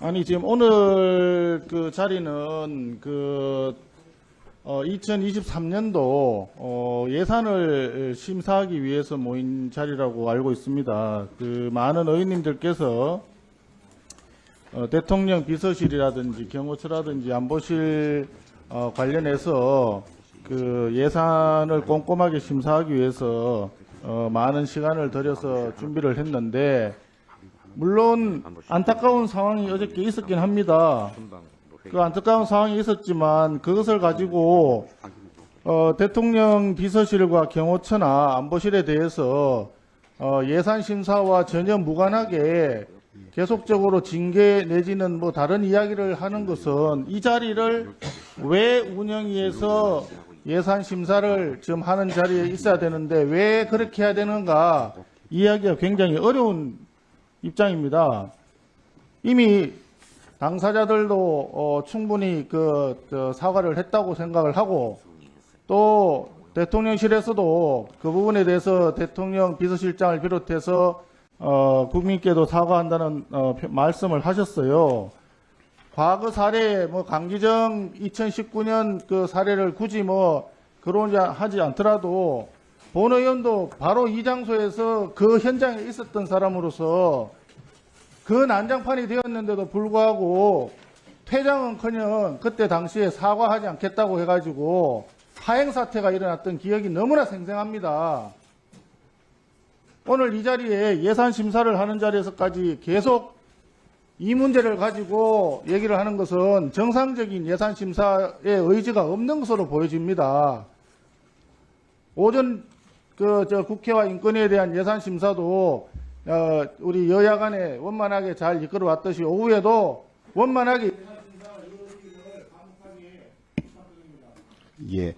아니 지금 오늘 그 자리는 그 어, 2023년도 어, 예산을 심사하기 위해서 모인 자리라고 알고 있습니다. 그 많은 의원님들께서 어, 대통령 비서실이라든지 경호처라든지 안보실 어, 관련해서 그 예산을 꼼꼼하게 심사하기 위해서 어, 많은 시간을 들여서 준비를 했는데 물론 안타까운 상황이 어저께 있었긴 합니다. 그 안타까운 상황이 있었지만 그것을 가지고 어, 대통령 비서실과 경호처나 안보실에 대해서 어, 예산 심사와 전혀 무관하게 계속적으로 징계 내지는 뭐 다른 이야기를 하는 것은 이 자리를 왜 운영위에서 예산 심사를 지금 하는 자리에 있어야 되는데 왜 그렇게 해야 되는가 이야기가 굉장히 어려운 입장입니다. 이미 당사자들도 어, 충분히 그, 저, 사과를 했다고 생각을 하고 또 대통령실에서도 그 부분에 대해서 대통령 비서실장을 비롯해서 어, 국민께도 사과한다는 어, 표- 말씀을 하셨어요. 과거 사례 뭐 강기정 2019년 그 사례를 굳이 뭐 거론하지 않더라도 본 의원도 바로 이 장소에서 그 현장에 있었던 사람으로서 그 난장판이 되었는데도 불구하고 퇴장은커녕 그때 당시에 사과하지 않겠다고 해가지고 하행 사태가 일어났던 기억이 너무나 생생합니다. 오늘 이 자리에 예산 심사를 하는 자리에서까지 계속 이 문제를 가지고 얘기를 하는 것은 정상적인 예산 심사의 의지가 없는 것으로 보여집니다. 오전 그 저 국회와 인권에 대한 예산 심사도 어, 우리 여야 간에 원만하게 잘 이끌어 왔듯이 오후에도 원만하게 예.